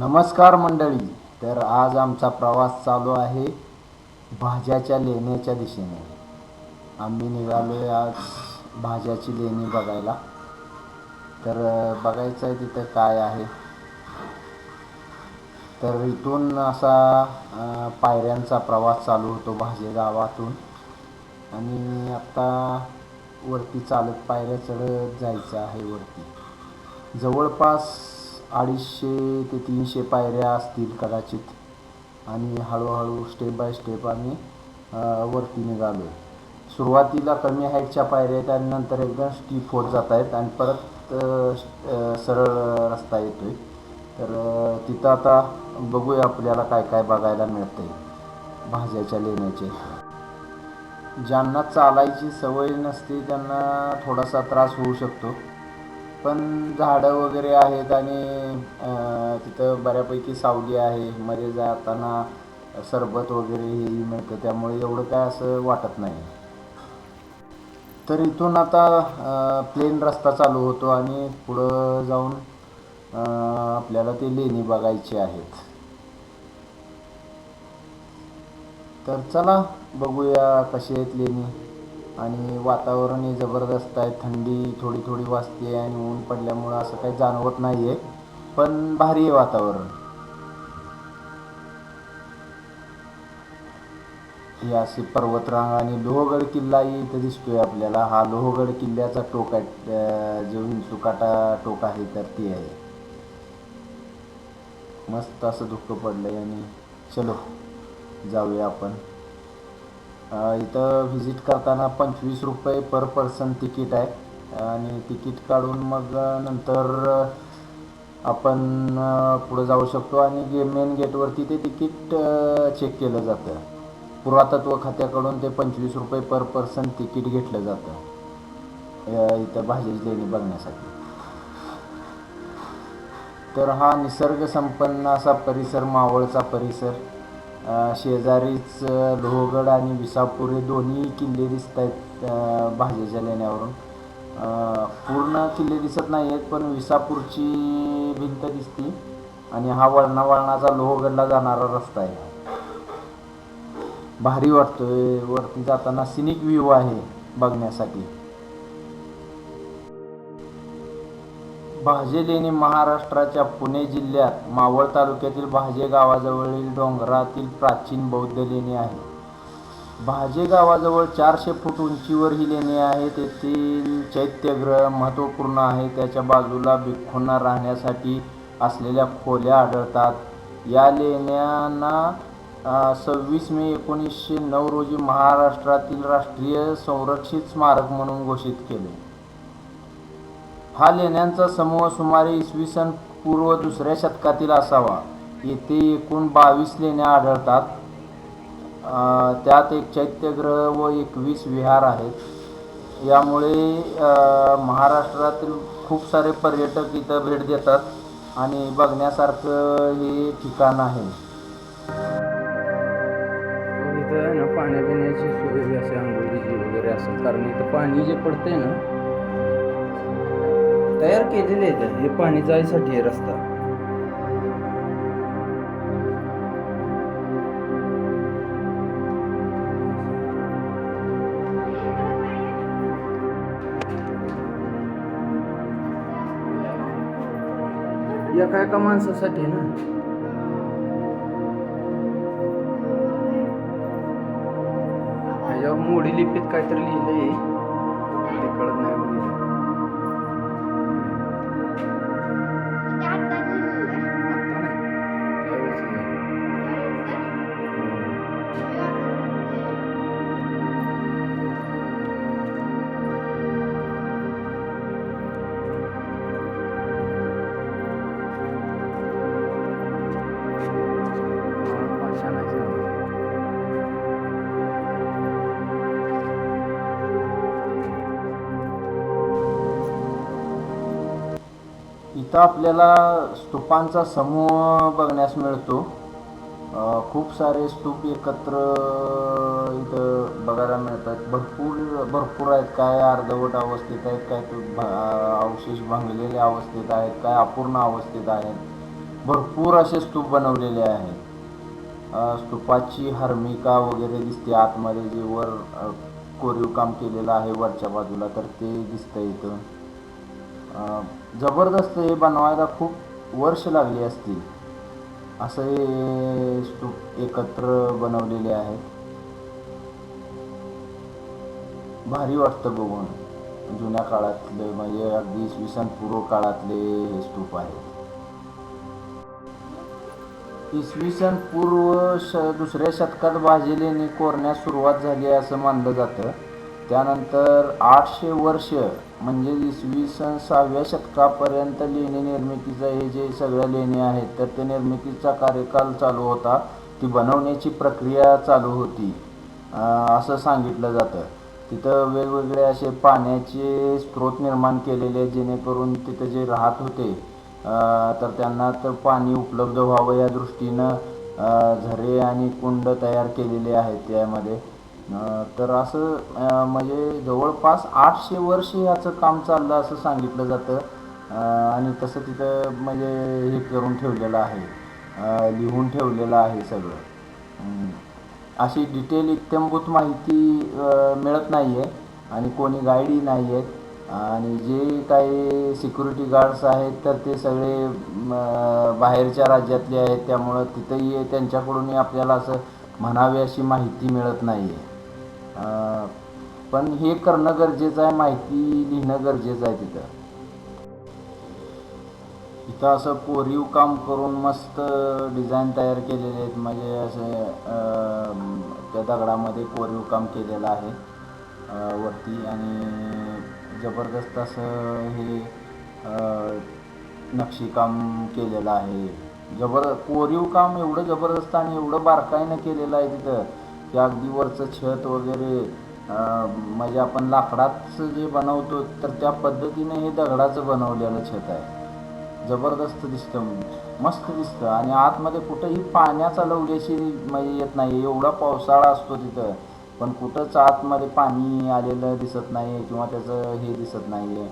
नमस्कार मंडळी तर आज आमचा प्रवास चालू आहे भाज्याच्या लेण्याच्या दिशेने. आम्ही निघालो आहे आज भाज्याची लेणी बघायला. तर बघायचं आहे तिथं काय आहे. तर इथून असा पायऱ्यांचा प्रवास चालू होतो भाजे गावातून. आणि आत्ता वरती चालत पायऱ्या चढत जायचं आहे वरती. जवळपास अडीचशे ते तीनशे पायऱ्या असतील कदाचित. आणि हळूहळू स्टेप बाय स्टेप आम्ही वरती निघालो आहे सुरुवातीला कमी हाईटच्या पायऱ्या आहेत आणि नंतर एकदम स्टीप होत जात आहेत आणि परत सरळ रस्ता येतो आहे तर तिथं आता बघूया आपल्याला काय काय बघायला मिळतं आहे भाज्याच्या लेण्याचे ज्यांना चालायची सवय नसते त्यांना थोडासा त्रास होऊ शकतो. पण झाडं वगैरे आहेत आणि तिथं बऱ्यापैकी सावली आहे. मध्ये जाताना सरबत वगैरे हेही मिळतं. त्यामुळे एवढं काय असं वाटत नाही. तर इथून आता प्लेन रस्ता चालू होतो आणि पुढं जाऊन आपल्याला ते लेणी बघायची आहेत. तर चला बघूया कशी आहेत लेणी. आणि वातावरणही जबरदस्त आहे. थंडी थोडी थोडी वाजते आणि ऊन पडल्यामुळं असं काही जाणवत नाही आहे पण भारी आहे वातावरण. ही अशी पर्वतरांग आणि लोहगड किल्लाही इथं दिसतोय आपल्याला. हा लोहगड किल्ल्याचा टोक आहे. जो विंचुकाटा टोक आहे तर ती आहे. मस्त असं धुकं पडलंय आणि चलो जाऊया आपण. इथं व्हिजिट करताना पंचवीस रुपये पर पर्सन तिकीट आहे. आणि तिकीट काढून मग नंतर आपण पुढं जाऊ शकतो. आणि गे मेन गेटवरती ते तिकीट चेक केलं जातं. पुरातत्व खात्याकडून ते पंचवीस रुपये पर पर्सन तिकीट घेतलं जातं. इथं भाजीची लेणी बघण्यासाठी. तर हा निसर्गसंपन्न असा परिसर मावळचा परिसर. शेजारीच लोहगड आणि विसापूर हे दोन्ही किल्ले दिसत आहेत भाजेच्या लेण्यावरून. पूर्ण किल्ले दिसत नाही आहेत पण विसापूरची भिंत दिसते. आणि हा वळणा वळणाचा लोहगडला जाणारा रस्ता आहे. भारी वाटतोय वरती जाताना सिनिक व्ह्यू आहे बघण्यासाठी. भाजे लेणी महाराष्ट्राच्या पुणे जिल्ह्यात मावळ तालुक्यातील भाजे गावाजवळील डोंगरातील प्राचीन बौद्ध लेणी आहे. भाजे गावाजवळ चारशे फूट उंचीवर ही लेणी आहे. तेथील चैत्यग्रह महत्त्वपूर्ण आहे. त्याच्या बाजूला भिक्खूंना राहण्यासाठी असलेल्या खोल्या आढळतात. या लेण्यांना सव्वीस मे एकोणीसशे नऊ रोजी महाराष्ट्रातील राष्ट्रीय संरक्षित स्मारक म्हणून घोषित केले. हा लेण्यांचा समूह सुमारे इसवी सन पूर्व दुसऱ्या शतकातील असावा. येथे एकूण बावीस लेण्या आढळतात. त्यात एक चैत्यग्रह व एकवीस विहार आहेत. यामुळे महाराष्ट्रातील खूप सारे पर्यटक इथं भेट देतात आणि बघण्यासारखं हे ठिकाण आहे. इथं ना पाण्या पिण्याची सोय असे आंघोळीची वगैरे असेल कारण इथं पाणी जे पडते ना तयार केलेले आहे हे पाणी जायसाठी आहे रस्ता. एका एका माणसासाठी ना? मोडी लिपीत काहीतरी लिहिलंय. ते कळत नाही इथं आपल्याला स्तूपांचा समूह बघण्यास मिळतो. खूप सारे स्तूप एकत्र इथं बघायला मिळतात. भरपूर भरपूर आहेत. काय अर्धवट अवस्थेत आहेत काय अवशेष भांगलेल्या अवस्थेत आहेत काय अपूर्ण अवस्थेत आहेत. भरपूर असे स्तूप बनवलेले आहेत. स्तूपाची हर्मिका वगैरे दिसते आतमध्ये जे वर कोरीव काम केलेलं आहे वरच्या बाजूला तर ते दिसतं इथं. जबरदस्त हे बनवायला खूप वर्ष लागली असतील. असं हे स्तूप एकत्र बनवलेले आहेत. भारी वाटतं बघून. जुन्या काळातले म्हणजे अगदी इसवी सन पूर्व काळातले हे स्तूप आहेत. इसवी सन पूर्व श दुसऱ्या शतकात भाजलेने कोरण्यास सुरुवात झाली असं मानलं जातं. त्यानंतर आठशे वर्ष म्हणजे इसवी सन सहाव्या शतकापर्यंत लेणी निर्मितीचं हे जे सगळ्या लेणी आहेत तर ते निर्मितीचा कार्यकाल चालू होता. ती बनवण्याची प्रक्रिया चालू होती. असं सांगितलं जातं. तिथं वेगवेगळे असे पाण्याचे स्रोत निर्माण केलेले जेणेकरून तिथं जे राहत होते तर त्यांना तर पाणी उपलब्ध व्हावं या दृष्टीनं झरे आणि कुंड तयार केलेले आहेत त्यामध्ये. तर असं म्हणजे जवळपास आठशे वर्ष याचं काम चाललं असं सांगितलं जातं. आणि तसं तिथं म्हणजे हे करून ठेवलेलं आहे. लिहून ठेवलेलं आहे सगळं. अशी डिटेल इत्यंभूत माहिती मिळत नाही आहे आणि कोणी गाईडही नाही आहेत आणि जे काही सिक्युरिटी गार्ड्स आहेत तर ते सगळे बाहेरच्या राज्यातले आहेत. त्यामुळं तिथंही त्यांच्याकडूनही आपल्याला असं म्हणावी अशी माहिती मिळत नाही आहे पण हे करणं गरजेचं आहे माहिती लिहिणं गरजेचं आहे तिथं. इथं असं कोरीव काम करून मस्त डिझाईन तयार केलेले आहेत. म्हणजे असे त्या दगडामध्ये कोरीव काम केलेलं आहे. वरती आणि जबरदस्त असं हे नक्षीकाम केलेलं आहे. जबर कोरीव काम एवढं जबरदस्त आणि एवढं बारकाईनं केलेलं आहे तिथं. त्या अगदी वरचं छत वगैरे म्हणजे आपण लाकडाचं जे बनवतो तर त्या पद्धतीने हे दगडाचं बनवलेलं छत आहे. जबरदस्त दिसतं मस्त दिसतं आणि आतमध्ये कुठंही पाण्याचा लवल्याशी म्हणजे येत नाही एवढा पावसाळा असतो तिथं. पण कुठंच आतमध्ये पाणी आलेलं दिसत नाही किंवा त्याचं हे दिसत नाही आहे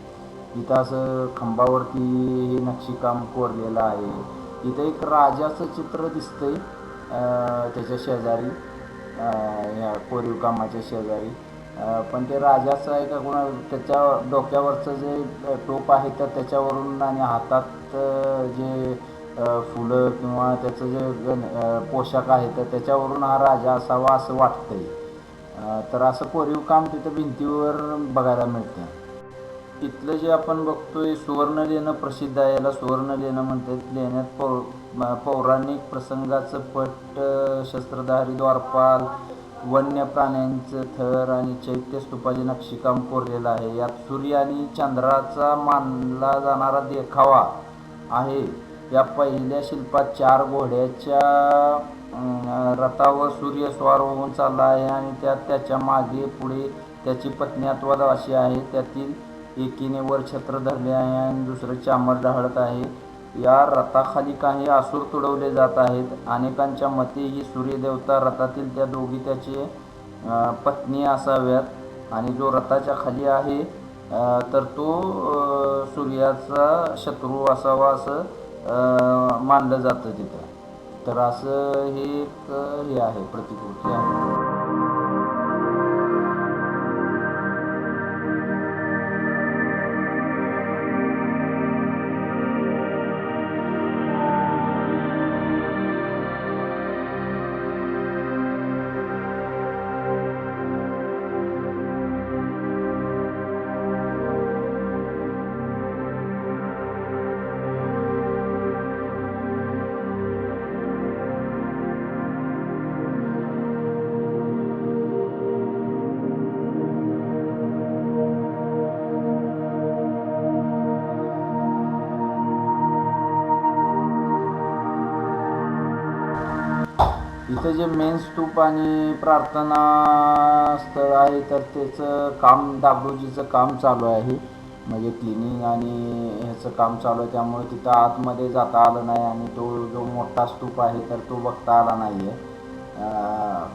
तिथं असं खांबावरती हे नक्षीकाम कोरलेलं आहे. तिथं एक राजाचं चित्र दिसतंय त्याच्या शेजारी. ह्या कोरीव कामाच्या शेजारी. पण ते राजाचं आहे का कोणा त्याच्या डोक्यावरचं जे टोप आहे तर त्याच्यावरून आणि हातात जे फुलं किंवा त्याचं जे पोशाख आहे तर त्याच्यावरून हा राजा असावा असं वाटतंय. तर असं कोरीव काम तिथं भिंतीवर बघायला मिळतं इथलं जे आपण बघतोय सुवर्ण लेणं प्रसिद्ध आहे याला सुवर्ण लेणं म्हणतात. लेण्यात पौ पौराणिक प्रसंगाचं पट शस्त्रधारी द्वारपाल वन्य प्राण्यांचं थर आणि चैत्य स्तूपाचे नक्षीकाम कोरलेलं आहे. यात सूर्य आणि चंद्राचा मानला जाणारा देखावा आहे. या पहिल्या शिल्पात चार घोड्याच्या रथावर सूर्य स्वार होऊन चालला आहे आणि त्यात त्याच्यामागे पुढे त्याची पत्नी अथवा दाशी आहे. त्यातील एकीने वर छत्र धरले आहे आणि दुसरं चामर ढाळत आहे. या रथाखाली काही आसूर तुडवले जात आहेत. अनेकांच्या मते ही सूर्यदेवता रथातील त्या दोघी त्याचे पत्नी असाव्यात. आणि जो रथाच्या खाली आहे तर तो सूर्याचा शत्रू असावा असं मानलं जातं तिथं. तर असं हे एक हे आहे प्रतिकृती आहे. इथं जे मेन स्तूप आणि प्रार्थना स्थळ आहे तर त्याचं काम डागडुजीचं काम चालू आहे. म्हणजे क्लिनिंग आणि ह्याचं काम चालू आहे. त्यामुळे तिथं आतमध्ये जाता आलं नाही आणि तो जो मोठा स्तूप आहे तर तो बघता आला नाही आहे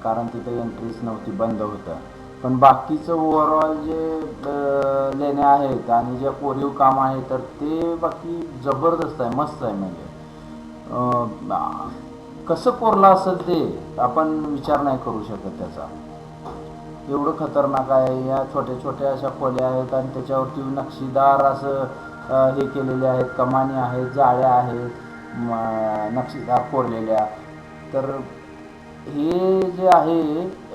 कारण तिथं एंट्रीच नव्हती बंद होतं. पण बाकीचं ओव्हरऑल जे लेण्या आहेत आणि जे कोरीव काम आहे तर ते बाकी जबरदस्त आहे मस्त आहे म्हणजे. कसं कोरलं असेल ते आपण विचार नाही करू शकत त्याचा. एवढं खतरनाक आहे या छोट्या छोट्या अशा खोल्या आहेत आणि त्याच्यावरती नक्षीदार असं हे केलेले आहेत कमानी आहेत जाळ्या आहेत नक्षीदार कोरलेल्या. तर हे जे आहे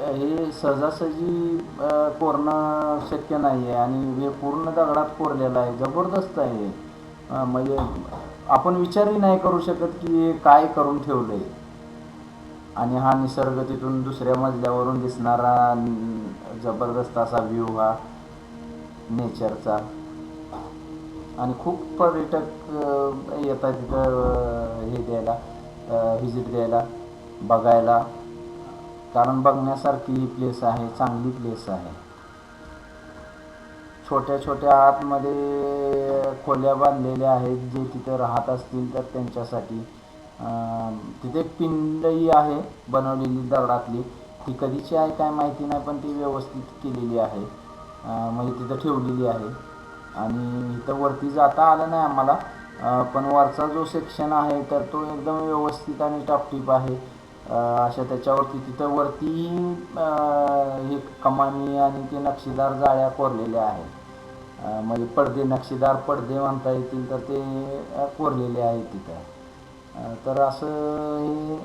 हे सहजासहजी कोरणं शक्य नाही आहे आणि हे पूर्ण दगडात कोरलेलं आहे जबरदस्त आहे म्हणजे आपण विचारही नाही करू शकत की हे काय करून ठेवलं आहे आणि हा निसर्ग तिथून दुसऱ्या मजल्यावरून दिसणारा जबरदस्त असा व्ह्यू हा नेचरचा आणि खूप पर्यटक येतात तिथं हे द्यायला व्हिजिट द्यायला बघायला. कारण बघण्यासारखी ही प्लेस आहे चांगली प्लेस आहे. छोट्या छोट्या आतमध्ये खोल्या बांधलेल्या आहेत जे तिथं राहत असतील तर त्यांच्यासाठी. तिथे एक पिंडही आहे बनवलेली दगडातली. ती कधीची आहे काय माहिती नाही पण ती व्यवस्थित केलेली आहे. म्हणजे तिथं ठेवलेली आहे. आणि इथं वरती जाता आलं नाही आम्हाला. पण वरचा जो सेक्शन आहे तर तो एकदम व्यवस्थित आणि टापटीप आहे. अशा त्याच्यावरती तिथं वरती हे कमानी आणि ते नक्षीदार जाळ्या कोरलेल्या आहेत. म्हणजे पडदे नक्षीदार पडदे म्हणता येतील तर ते कोरलेले आहेत तिथं. तर असं हे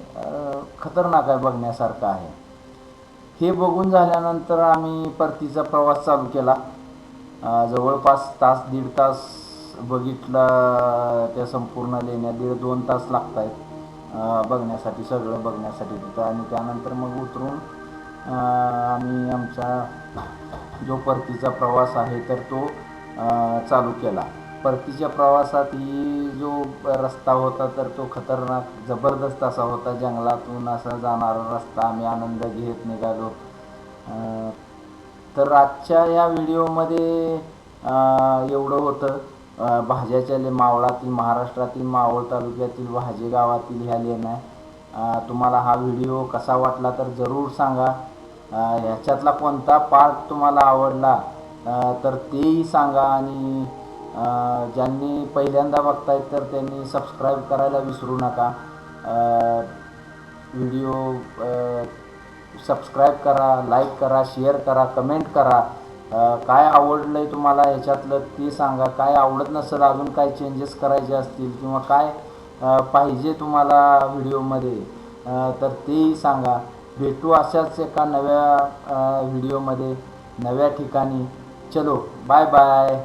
खतरनाक आहे बघण्यासारखं आहे. हे बघून झाल्यानंतर आम्ही परतीचा प्रवास चालू केला. जवळपास तास दीड तास बघितला त्या संपूर्ण लेण्या दीड दोन तास लागत आहेत बघण्यासाठी सगळं बघण्यासाठी तिथं. आणि त्यानंतर मग उतरून आम्ही आमचा जो परतीचा प्रवास आहे तर तो चालू केला. परतीच्या प्रवासात ही जो रस्ता होता तर तो खतरनाक जबरदस्त असा होता. जंगलातून असा जाणारा रस्ता आम्ही आनंद घेत निघालो. तर आजच्या या व्हिडिओमध्ये एवढं होतं. भाज्याच्या ले मावळातील महाराष्ट्रातील मावळ तालुक्यातील भाजे गावातील ह्या लेण्या. आहे तुम्हाला हा व्हिडिओ कसा वाटला तर जरूर सांगा. ह्याच्यातला कोणता पार्ट तुम्हाला आवडला तर तेही सांगा आणि ज्यांनी पहिल्यांदा बघतायत तर त्यांनी सबस्क्राईब करायला विसरू नका. व्हिडिओ सबस्क्राईब करा लाईक करा शेअर करा कमेंट करा. काय आवडलं आहे तुम्हाला ह्याच्यातलं ते सांगा. काय आवडत नसेल अजून काय चेंजेस करायचे असतील किंवा काय पाहिजे तुम्हाला व्हिडिओमध्ये तर तेही सांगा. भेटू अशाच एका नव्या व्हिडिओमध्ये नव्या ठिकाणी. चलो बाय बाय